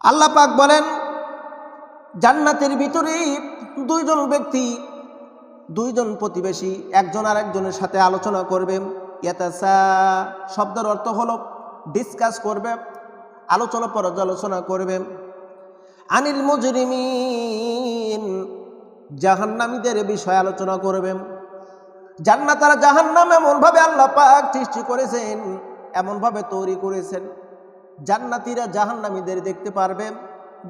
আল্লাহ পাক বলেন, জান্নাতের ভিতরে দুইজন ব্যক্তি, দুইজন প্রতিবেশী, একজন আর একজনের সাথে আলোচনা করবে। ইয়াতাসা, শব্দের অর্থ হলো ডিসকাস করবে, আলোচনা পর্যালোচনা করবে। আনিল মুজরিমিন, জাহান্নামীদের বিষয়ে আলোচনা করবে। জান্নাতারা জাহান্নাম এমনভাবে আল্লাহ পাক সৃষ্টি করেছেন, এমনভাবে তৈরি করেছেন। জান্নাতীরা জাহান্নামীদের দেখতে পারবে,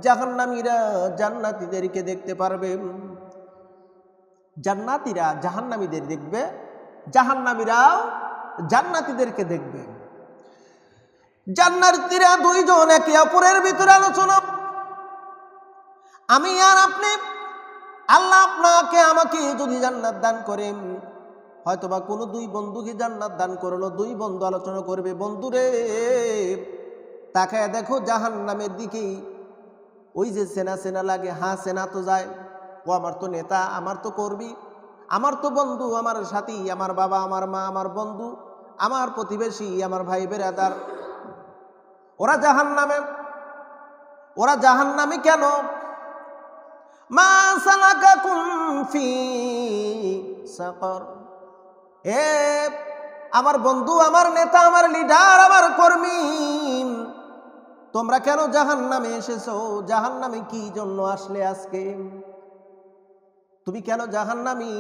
জাহান্নামীরা জান্নাতীদেরকে দেখতে পারবে। জান্নাতীরা জাহান্নামীদের দেখবে, জাহান্নামীরাও জান্নাতীদেরকে দেখবে। জান্নাতীরা দুইজন একে অপরের ভিতরে আলোচনা। আমি আর আপনি, আল্লাহ আপনাকে আমাকে যদি জান্নাত দান করেন, হয়তোবা কোনো দুই বন্ধুকে জান্নাত দান করল, দুই বন্ধু আলোচনা করবে, বন্ধুরে তাকায় দেখো জাহান নামের দিকেই। ওই যে সেনা সেনা লাগে হ্যাঁ সেনা তো যায়। ও আমার তো নেতা, আমার তো করবি আমার তো বন্ধু, আমার সাথী, আমার বাবা, আমার মা, আমার বন্ধু, আমার প্রতিবেশী, আমার ভাই বেরাদার। ওরা জাহান নামে ওরা জাহান নামে কেন? মা আমার বন্ধু, আমার নেতা, আমার লিডার, আমার কর্মী। তোমরা কেন জাহান নামে এসেছ? জাহান নামে কি জন্য আসলে আজকে? তুমি কেন জাহান নামি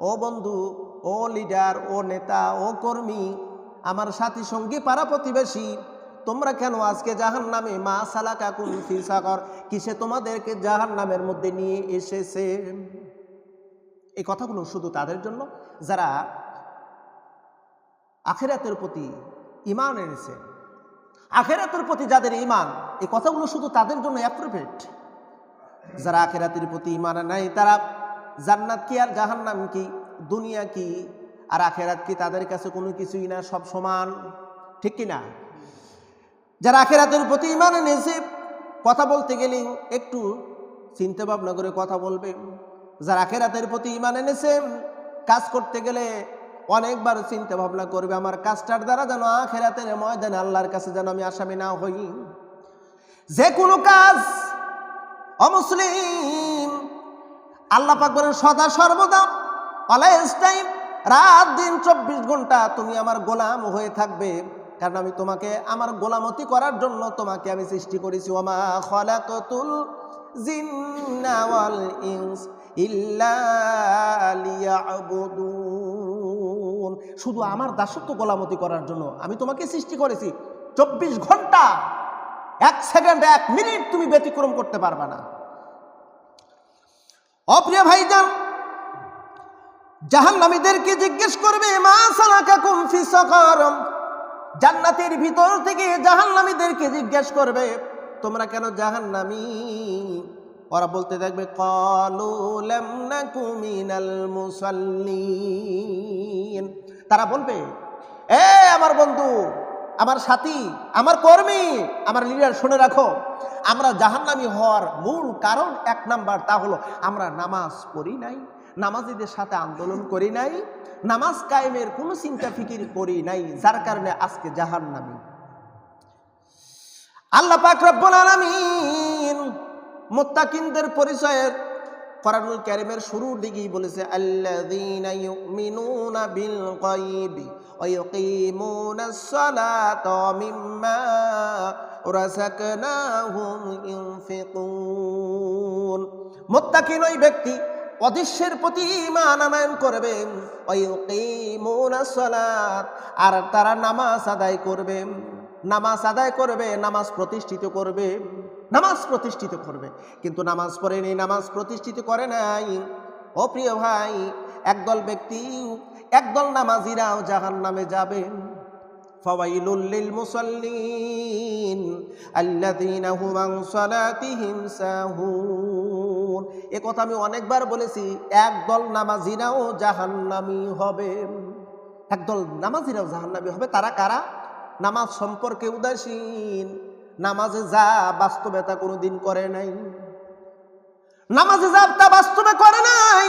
ও বন্ধু, ও লিডার, ও নেতা, ও কর্মী, আমার সাথী সঙ্গী, পাড়া প্রতিবেশী, তোমরা কেন আজকে জাহান নামে মা সালাকা কুন ফি সাগর, কিসে তোমাদেরকে জাহান নামের মধ্যে নিয়ে এসেছে? এই কথাগুলো শুধু তাদের জন্য? যারা আখেরাতের প্রতি ইমান এনেছে আখেরাতের প্রতি যাদের ইমান এই কথাগুলো শুধু তাদের জন্য অ্যাপ্রোপ্রিয়েট যারা আখেরাতের প্রতি ইমান নাই, তারা জান্নাত কি আর জাহান্নাম কি, দুনিয়া কি, আর আখেরাত কি তাদের কাছে কোনো কিছুই না, সব সমান, ঠিক কি না যারা আখেরাতের প্রতি ইমান এনেছে, কথা বলতে গেলে একটু চিন্তা ভাবনা করে কথা বলবে। যারা আখেরাতের প্রতি ইমান এনেছে, কাজ করতে গেলে অনেকবার চিন্তা ভাবনা করবে, আমার কাজটার দ্বারা যেন আখেরাতের ময়দানে আল্লাহর কাছে যেন আমি আসামি না হই। যে কোনো কাজ, অমুসলিম, আল্লাহ পাক বলেন, সদা সর্বদা অলওয়েজ টাইম রাত দিন চব্বিশ ঘণ্টা তুমি আমার গোলাম হয়ে থাকবে। কারণ আমি তোমাকে, আমার গোলামতি করার জন্য তোমাকে আমি সৃষ্টি করেছি। ওমা খলাকতুল জিন্না ইনস ইল্লা লিয়াবুদুন। শুধু আমার দাসত্ব গোলামতি করার জন্য আমি তোমাকে সৃষ্টি করেছি। চব্বিশ ঘণ্টা, এক সেকেন্ড এক মিনিট তুমি ব্যতিক্রম করতে পারবে না। অপ্রিয় ভাইজান, জাহান্নামীদেরকে জিজ্ঞেস করবে, মা জান্নাতের ভিতর থেকে জাহান্নামীদেরকে জিজ্ঞেস করবে, তোমরা কেন জাহান্নামী? ওরা বলতে থাকবে তারা বলবে, এ আমার বন্ধু, আমার সাথী, আমার কর্মী, আমার লিডার, শুনে রাখো, আমরা জাহান্নামী হওয়ার মূল কারণ এক নাম্বার তা হলো, আমরা নামাজ পড়ি নাই, নামাজিদের সাথে আন্দোলন করি নাই, নামাজ কায়েমের কোনো চিন্তা ফিকির করি নাই, যার কারণে আজকে জাহান্নামী। আল্লাহ পাক রব্বুল আলামিন মুত্তাকিনদের পরিচয়ের কোরআনুল কারীমের শুরুর দিকেই বলেছে মুত্তাকিন ওই ব্যক্তি অদৃশ্যের প্রতি ঈমান আনয়ন করবে ওয়া ইয়ুকিমুনাস সালাত। আর তারা নামাজ আদায় করবে, নামাজ আদায় করবে, নামাজ প্রতিষ্ঠিত করবে। নামাজ প্রতিষ্ঠিত করবে। কিন্তু নামাজ পড়েনি, নামাজ প্রতিষ্ঠিত করে নাই। ও প্রিয় ভাই, একদল ব্যক্তি, একদল নামাজিরাও জাহান নামে যাবেন ফাওয়াইলুল লিল মুসাল্লিন আল্লাযীনা হুম আন সালাতিহিম সাহুন। এ কথা আমি অনেকবার বলেছি, একদল নামাজিরাও জাহান্নামী হবে। একদল নামাজিরাও জাহান্নামী হবে, তারা কারা? নামাজ সম্পর্কে উদাসীন। নামাজে যা বাস্তবে তা কোনোদিন করে নাই। নামাজে যা তা বাস্তবে করে নাই।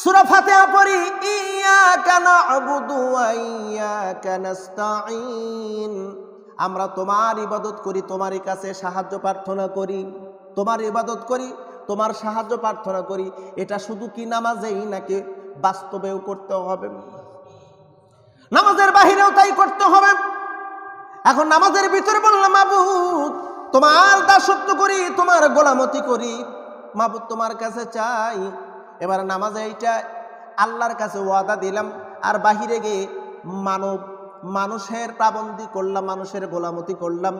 সুরা ফাতিহা পড়ি কানা ইয়া কানাস্তাইন আমরা তোমার ইবাদত করি, তোমারই কাছে সাহায্য প্রার্থনা করি, তোমার ইবাদত করি, তোমার সাহায্য প্রার্থনা করি। এটা শুধু কি নামাজেই নাকি বাস্তবেও করতে হবে? নামাজের বাহিরেও তাই করতে হবে। এখন নামাজের ভিতরে বললাম, মাবুদ, তোমার দাসত্ব করি, তোমার গোলামতি করি। মাবুদ, তোমার কাছে চাই। এবার নামাজে এইটা আল্লাহর কাছে ওয়াদা দিলাম, আর বাহিরে গিয়ে মানব, মানুষের পাবন্দি করলাম, মানুষের গোলামতি করলাম।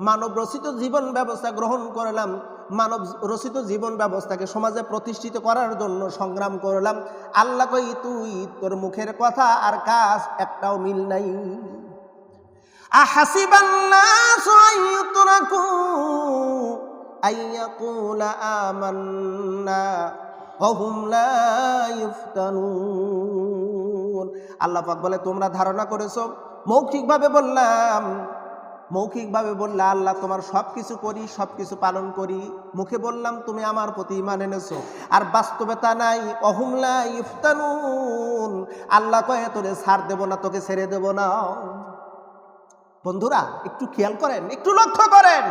মানব রচিত জীবন ব্যবস্থা গ্রহণ করলাম। মানব রচিত জীবন ব্যবস্থাকে সমাজে প্রতিষ্ঠিত করার জন্য সংগ্রাম করলাম। আল্লাহ কই, তুই তোর মুখের কথা আর কাজ একটাও মিল নাই। أحسب الناس أن يتركوا أن يقول آمنا وهم لا يفتنون আল্লাহ পাক বলে তোমরা ধারণা করেছো মৌখিকভাবে বললাম মৌখিকভাবে বললে আল্লাহ তোমার সব কিছু করি সব কিছু পালন করি মুখে বললাম তুমি আমার প্রতি ইমান এনেছো আর বাস্তবতা নাই অহুমলা ইফতানুন আল্লাহ কয়ে তোরে ছাড় দেব না তোকে ছেড়ে দেব না বন্ধুরা, একটু খেয়াল করেন, একটু লক্ষ্য করেন।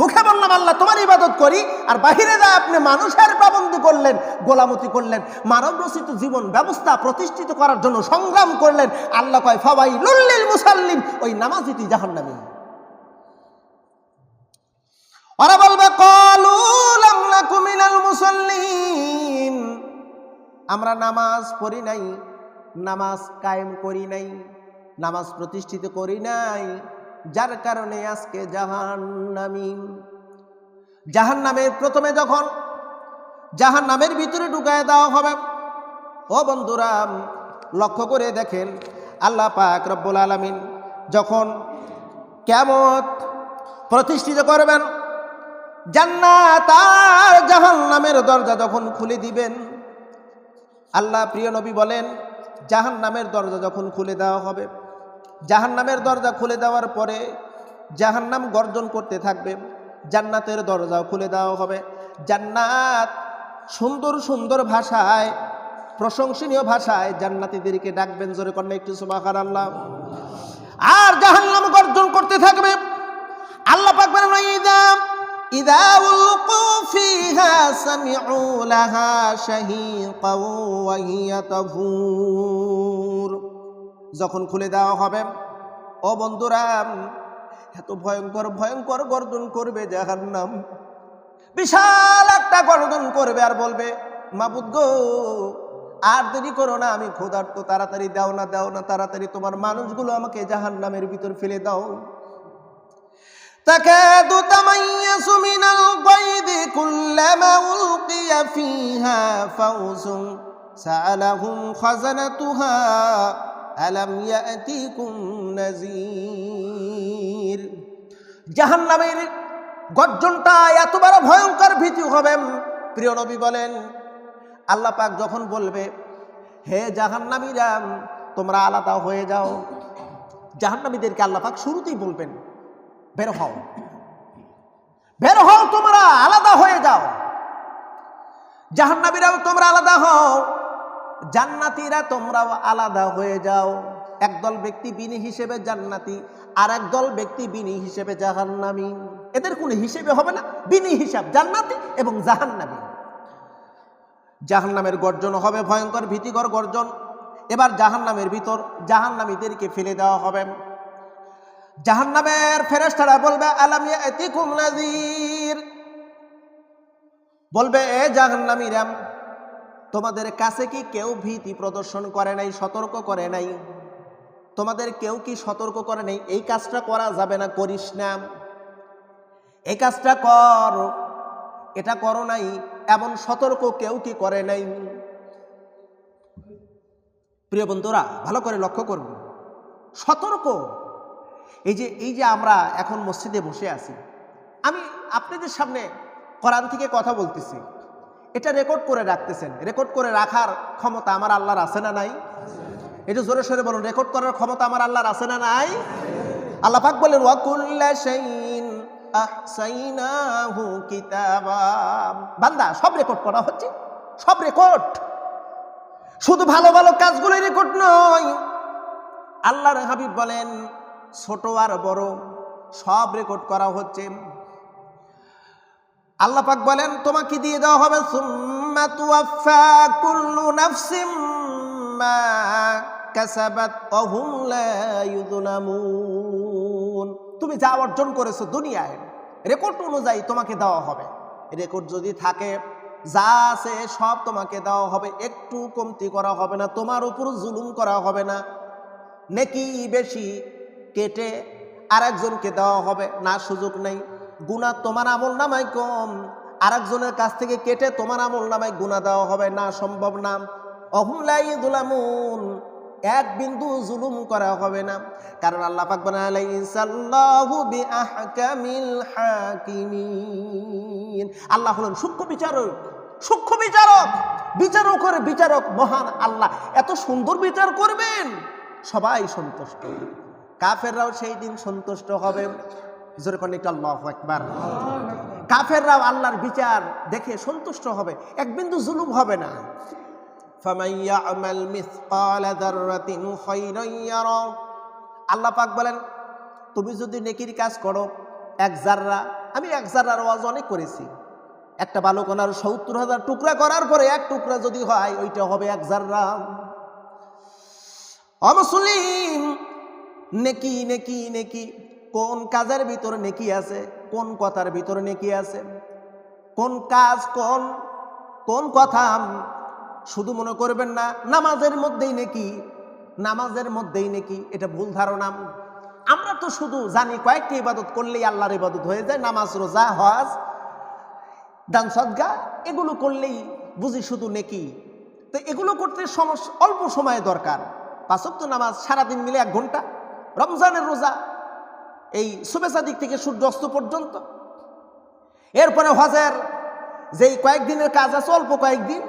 মুখে বললাম, আল্লাহ, তোমার ইবাদত করি, আর বাহিরে যায় আপনি মানুষের পাবন্দি করলেন, গোলামতি করলেন মানব রচিত জীবন ব্যবস্থা প্রতিষ্ঠিত করার জন্য সংগ্রাম করলেন। আল্লাহ কয় ফাবাই লুল্লিল মুসাল্লিম, ওই নামাজিতি জাহান্নামী। ওরা বলবে, কলু লাম নাকু মিনাল আমরা নামাজ পড়ি নাই, নামাজ কায়েম করি নাই। নামাজ প্রতিষ্ঠিত করি নাই। যার কারণে আজকে জাহান্নামি। জাহান নামের প্রথমে যখন জাহান নামের ভিতরে ঢুকায় দেওয়া হবে, ও বন্ধুরা, লক্ষ্য করে দেখেন, আল্লাহ পাক রব্বুল আলমিন যখন কেমত প্রতিষ্ঠিত করবেন, জান্নাত আর জাহান নামের দরজা যখন খুলে দিবেন, আল্লাহ প্রিয় নবী বলেন জাহান নামের দরজা যখন খুলে দেওয়া হবে জাহান নামের দরজা খুলে দেওয়ার পরে জাহান নাম গর্জন করতে থাকবে। জান্নাতের দরজাও খুলে দেওয়া হবে। জান্নাত সুন্দর সুন্দর ভাষায়, প্রশংসনীয় ভাষায় জান্নাতিদেরকে ডাকবেন। জোরে কন্যা একটু সুবাহার আল্লাহ আর জাহান নাম গর্জন করতে থাকবে। আল্লাহ পাক বলেন ইদা ইদা উলকু ফিহা সামিউ লাহা শাহীকাও ওয়া হিয়া তাফুর যখন খুলে দেওয়া হবে ও বন্ধুরা এত ভয়ঙ্কর ভয়ঙ্কর গর্জন করবে জাহান্নাম বিশাল একটা গর্জন করবে আর বলবে মাবুদ গো আর দেরি করো না আমি ক্ষুধার্ত তাড়াতাড়ি দাও না দাও না তাড়াতাড়ি তোমার মানুষগুলো আমাকে জাহান্নামের ভিতর ফেলে দাও تكاد تميز من الغيظ كلما ألقي فيها فوز سألهم خزنتها আলাম ইয়াতিকুম নাজির জাহান্নামের গর্জনটা এত বড় ভয়ঙ্কর ভীতি হবে। প্রিয় নবী বলেন, আল্লাহ পাক যখন বলবে, হে জাহান্নামীরা, তোমরা আলাদা হয়ে যাও। জাহান্নামীদেরকে আল্লাহ পাক শুরুতেই বলবেন, বের হও। বের হও তোমরা, আলাদা হয়ে যাও। জাহান্নাবীরাও তোমরা আলাদা হও। জান্নাতীরা তোমরাও আলাদা হয়ে যাও। একদল ব্যক্তি বিনি হিসেবে জান্নাতি আর একদল ব্যক্তি বিনি হিসেবে জাহান্নামী। এদের কোনো হিসেবে হবে না। বিনি হিসাব জান্নাতি এবং জাহান্নামী। জাহান্নামের গর্জন হবে, ভয়ঙ্কর ভীতিকর গর্জন। এবার জাহান্নামের ভিতর জাহান্নামীদেরকে ফেলে দেওয়া হবে। জাহান্নামের ফেরেশতারা বলবে, আলাম ইয়াতিকুম নাযীর? বলবে, এ জাহান্নামীরাম তোমাদের কাছে কি কেউ ভীতি প্রদর্শন করে নাই, সতর্ক করে নাই? তোমাদের কেউ কি সতর্ক করে নাই? এই কাজটা করা যাবে না, করিস না। এই কাজটা কর, এটা করো নাই, এমন সতর্ক কেউ কি করে নাই? প্রিয় বন্ধুরা, ভালো করে লক্ষ্য করব সতর্ক। এই যে এই যে আমরা এখন মসজিদে বসে আছি, আমি আপনাদের সামনে কোরআন থেকে কথা বলতেছি। এটা রেকর্ড করে রাখতেছেন। রেকর্ড করে রাখার ক্ষমতা আমার আল্লাহর আছে না নাই? এটা জোরে সোরে বলুন রেকর্ড করার ক্ষমতা আমার আল্লাহর আছে না নাই? আল্লাহ পাক বলেন বান্দা, সব রেকর্ড করা হচ্ছে। সব রেকর্ড শুধু ভালো ভালো কাজগুলোই রেকর্ড নয়। আল্লাহর হাবিব বলেন, ছোট আর বড়, সব রেকর্ড করা হচ্ছে। আল্লাহ পাক বলেন, তোমাকে দিয়ে দেওয়া হবে, সুম্মা তুওয়াফা কুল্লু নাফসিম মা কাসাবাত ওয়া হুম লা ইউযলামুন তুমি যা অর্জন করেছ দুনিয়ায় রেকর্ড অনুযায়ী তোমাকে দেওয়া হবে। রেকর্ড যদি থাকে, যা আছে সব তোমাকে দেওয়া হবে। একটু কমতি করা হবে না, তোমার উপর জুলুম করা হবে না। নেকি বেশি কেটে আরেকজনকে দেওয়া হবে, না সুযোগ নেই। গুণা তোমার আমল নামায় কম। আরেকজনের কাছ থেকে কেটে তোমার আমল নামায় গুণা দেওয়া হবে না, সম্ভব না। অহুলাই দুলামুন এক বিন্দু জুলুম করা হবে না। কারণ আল্লাহ পাক আল্লাহ হলেন সূক্ষ্ম বিচারক সূক্ষ্ম বিচারক, বিচারকের বিচারক মহান আল্লাহ। এত সুন্দর বিচার করবেন, সবাই সন্তুষ্ট। কাফেররাও সেই দিন সন্তুষ্ট হবে। জোরে করলে আল্লাহ একবার কাফেররাও আল্লাহর বিচার দেখে সন্তুষ্ট হবে, এক বিন্দু জুলুম হবে না। আল্লাহ পাক বলেন, তুমি যদি নেকির কাজ করো, এক জাররা, আমি এক জাররা ওয়াজ অনেক করেছি। একটা বালক ওনার সত্তর হাজার টুকরা করার পরে এক টুকরা যদি হয়, ওইটা হবে এক জাররা। অমুসলিম নেকি নেকি নেকি কোন কাজের ভিতরে নেকি আছে? কোন কথার ভিতরে নেকি আছে? কোন কাজ কোন কোন কথা শুধু মনে করবেন না, নামাজের মধ্যেই নেকি, নামাজের মধ্যেই নেকি, এটা ভুল ধারণা। আমরা তো শুধু জানি কয়েকটি ইবাদত করলেই আল্লাহর ইবাদত হয়ে যায়, নামাজ, রোজা, হজ, দান সদ্গা এগুলো করলেই বুঝি শুধু নেকি। তো এগুলো করতে সমস্যা অল্প সময় দরকার। পাঁচক তো নামাজ সারাদিন মিলে এক ঘণ্টা। রমজানের রোজা এই শুভেচ্ছা দিক থেকে সূর্য অস্ত পর্যন্ত। এরপরে হজের যেই কয়েকদিনের কাজ আছে, অল্প কয়েকদিন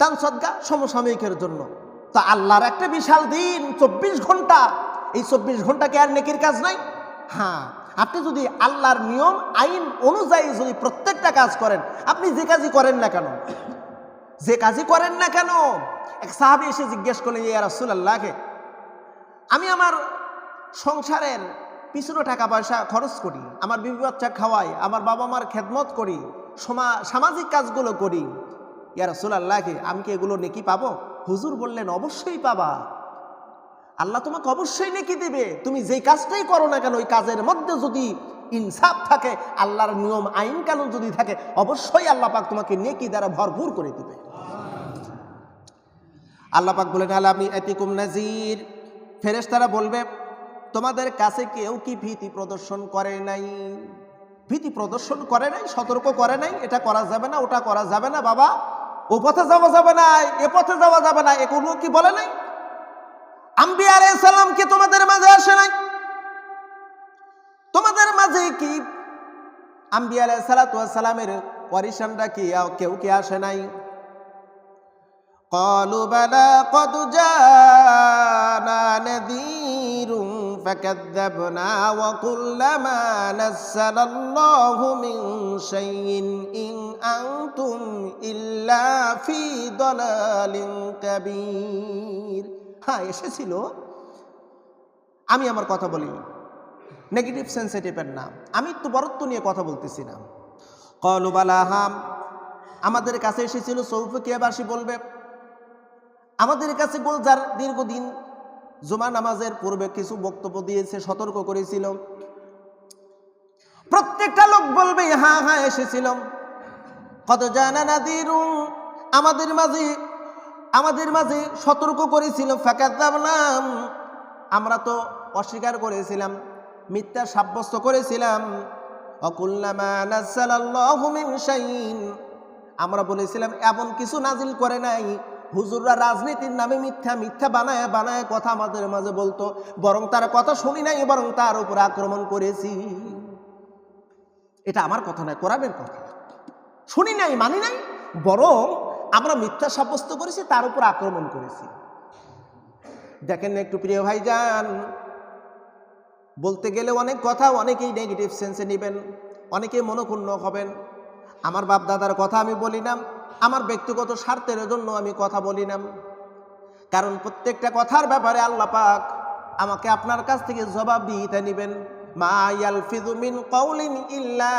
দান সদ্গা সমসাময়িকের জন্য। তো আল্লাহর একটা বিশাল দিন, চব্বিশ ঘণ্টা। এই চব্বিশ ঘণ্টা কি আর নেকির কাজ নাই? হ্যাঁ আপনি যদি আল্লাহর নিয়ম, আইন অনুযায়ী যদি প্রত্যেকটা কাজ করেন, আপনি যে কাজই করেন না কেন, যে কাজই করেন না কেন, এক সাহাবি এসে জিজ্ঞেস করলেন, ইয়া রাসূলুল্লাহকে আমি আমার সংসারের পিছনে টাকা পয়সা খরচ করি, আমার বিবি বাচ্চা খাওয়াই, আমার বাবা মার খেদমত করি, সমা, সামাজিক কাজগুলো করি। ইয়া রাসূলুল্লাহকে আমি কি এগুলো নেকি পাবো? হুজুর বললেন, অবশ্যই পাবা। আল্লাহ তোমাকে অবশ্যই নেকি দেবে। তুমি যেই কাজটাই করো না কেন, ওই কাজের মধ্যে যদি ইনসাফ থাকে, আল্লাহর নিয়ম, আইন কানুন যদি থাকে, অবশ্যই আল্লাহ পাক তোমাকে নেকি দ্বারা ভরপুর করে দিবে। আল্লাহ পাক বলেন আল্লাহ আমি এতিকুম নাজির ফেরেশতারা বলবে তোমাদের কাছে কেউ কি ভীতি প্রদর্শন করে নাই ভীতি প্রদর্শন করে নাই সতর্ক করে নাই এটা করা যাবে না ওটা করা যাবে না বাবা ও পথে যাওয়া যাবে না এ পথে যাওয়া যাবে না এগুলো কি বলে নাই আম্বি আলাইহিস সালাম কি তোমাদের মাঝে আসে নাই তোমাদের মাঝে কি আম্বি আলাইহিস সালাতু ওয়াস সালামের ওয়ারিসানরা কি কেউ কি আসে নাই قالوا بلى قد جاءنا نذير فكذبنا وقل ما نزل الله من شيء إن أنتم إلا في ضلال كبير হ্যাঁ এসেছিল আমি আমার কথা বলি নেগেটিভ সেন্সিটিভের নাম আমি তো বরত্ব নিয়ে কথা বলতেছি না কলুবালা হাম আমাদের কাছে এসেছিল সৌফিকিয়াবাসী বলবে আমাদের কাছে গোলজার দীর্ঘদিন জুমা নামাজের পূর্বে কিছু বক্তব্য দিয়েছে, সতর্ক করেছিল প্রত্যেকটা লোক বলবে হ্যাঁ হ্যাঁ এসেছিল কত জানা নাদির, আমাদের মাঝে আমাদের মাঝে সতর্ক করেছিল ফাঁকাতাম আমরা তো অস্বীকার করেছিলাম, মিথ্যা সাব্যস্ত করেছিলাম। আমরা বলেছিলাম, এমন কিছু নাজিল করে নাই। হুজুররা রাজনীতির নামে মিথ্যা মিথ্যা বানায় বানায় কথা আমাদের মাঝে বলতো। বরং তার কথা শুনি নাই, বরং তার উপর আক্রমণ করেছি। এটা আমার কথা নয়, কোরআনের কথা। শুনি নাই, মানি নাই, বরং আমরা মিথ্যা সাব্যস্ত করেছি, তার উপর আক্রমণ করেছি। দেখেন না একটু প্রিয় ভাই যান বলতে গেলে অনেক কথা, অনেকেই নেগেটিভ সেন্সে নেবেন, অনেকেই মনক্ষুণ্ণ হবেন। আমার বাপ দাদার কথা আমি বলি না। আমার ব্যক্তিগত স্বার্থের জন্য আমি কথা বলি না। কারণ প্রত্যেকটা কথার ব্যাপারে আল্লাহ পাক আমাকে আপনার কাছ থেকে জবাব দিতে নেবেন। মা ইয়াল ফিজুমিন কৌলিন ইল্লা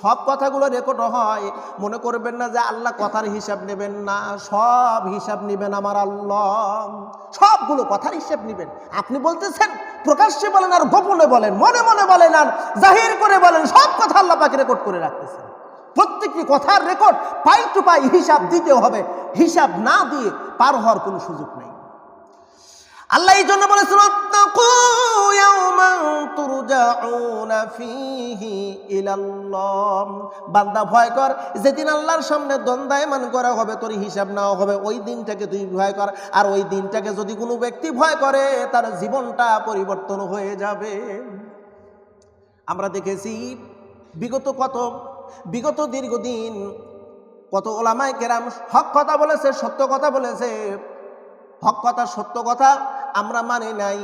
সব কথাগুলো রেকর্ড হয়। মনে করবেন না যে আল্লাহ কথার হিসাব নেবেন না। সব হিসাব নেবেন আমার আল্লাহ। সবগুলো কথার হিসাব নেবেন। আপনি বলতেছেন, প্রকাশ্যে বলেন আর গোপনে বলেন, মনে মনে বলেন আর জাহির করে বলেন, সব কথা আল্লাহ পাকে রেকর্ড করে রাখতেছেন। প্রত্যেকটি কথার রেকর্ড পাই টু পাই হিসাব দিতে হবে। হিসাব না দিয়ে পার হওয়ার কোনো সুযোগ নেই। আল্লাহ এই জন্য বলেছেন, "ওয়াত্তাকু ইয়াওমান তুরজাউনা ফীহি ইলাল্লাহ। বান্দা ভয় কর, যেদিন আল্লাহর সামনে দ্বন্দ্বায়মান করা হবে, তোর হিসাব নেওয়া হবে ওই দিনটাকে তুই ভয় কর। আর ওই দিনটাকে যদি কোনো ব্যক্তি ভয় করে, তার জীবনটা পরিবর্তন হয়ে যাবে। আমরা দেখেছি বিগত কত, বিগত দীর্ঘদিন কত ওলামায় কেরাম হক কথা বলেছে, সত্য কথা বলেছে। হক কথা, সত্য কথা আমরা মানি নাই,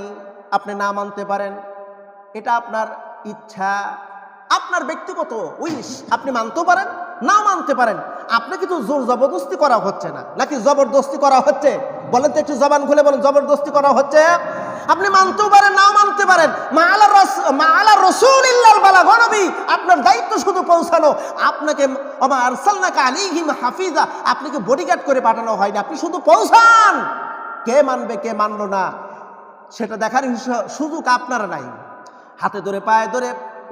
আপনি না মানতে পারেন। এটা আপনার ইচ্ছা, আপনার ব্যক্তিগত উইশ আপনি মানতেও পারেন না মানতে পারেন। আপনি কিন্তু জোর জবরদস্তি করা হচ্ছে না। নাকি জবরদস্তি করা হচ্ছে? বলেন তো একটু জবান খুলে বলেন, জবরদস্তি করা হচ্ছে? আপনি মানতেও পারেন, নাও মানতে পারেন। মা আলা রস, মা আলা রসুল আপনার দায়িত্ব শুধু পৌঁছানো। আপনাকে আমা আরসালনাকা আলাইহিম হাফিজা, আপনাকে বডিগার্ড করে পাঠানো হয়নি। আপনি শুধু পৌঁছান। কে মানবে, কে মানলো না, সেটা দেখার সুযোগ আপনার নাই। হাতে ধরে, পায়ে ধরে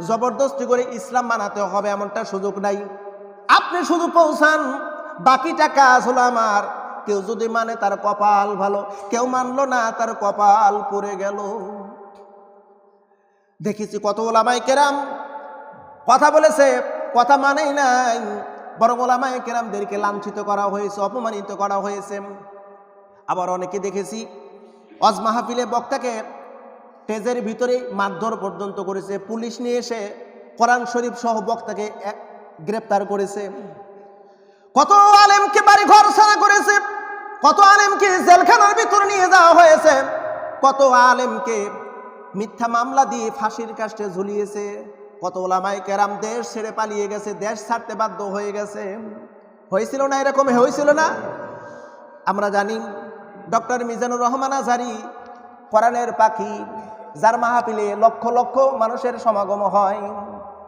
জবরদস্তি করে ইসলাম মানাতে হবে এমনটা সুযোগ নাই। আপনি শুধু পৌঁছান, বাকিটা কাজ হলো আমার। কেউ যদি মানে তার কপাল ভালো, কেউ মানলো না তার কপাল পড়ে গেল। দেখেছি কত ওলামাই কেরাম কথা বলেছে, কথা মানেই নাই, বরং ওলামাই কেরামদেরকে লাঞ্ছিত করা হয়েছে, অপমানিত করা হয়েছে। আবার অনেকে দেখেছি অজ মাহফিলে বক্তাকে টেজের ভিতরে মারধর পর্যন্ত করেছে, পুলিশ নিয়ে এসে কোরআন শরীফ সহ বক্তাকে গ্রেপ্তার করেছে। কত আলেমকে বাড়ি ঘর ছাড়া করেছে, কত আলেমকে জেলখানার ভিতরে নিয়ে যাওয়া হয়েছে, কত আলেমকে মিথ্যা মামলা দিয়ে ফাঁসির কাষ্টে ঝুলিয়েছে, কত ওলামাই কেরাম দেশ ছেড়ে পালিয়ে গেছে, দেশ ছাড়তে বাধ্য হয়ে গেছে। হয়েছিল না এরকম? হয়েছিল না? আমরা জানি ডক্টর মিজানুর রহমান আজারি কোরআনের পাখি যার মাহাপিলে লক্ষ লক্ষ মানুষের সমাগম হয়।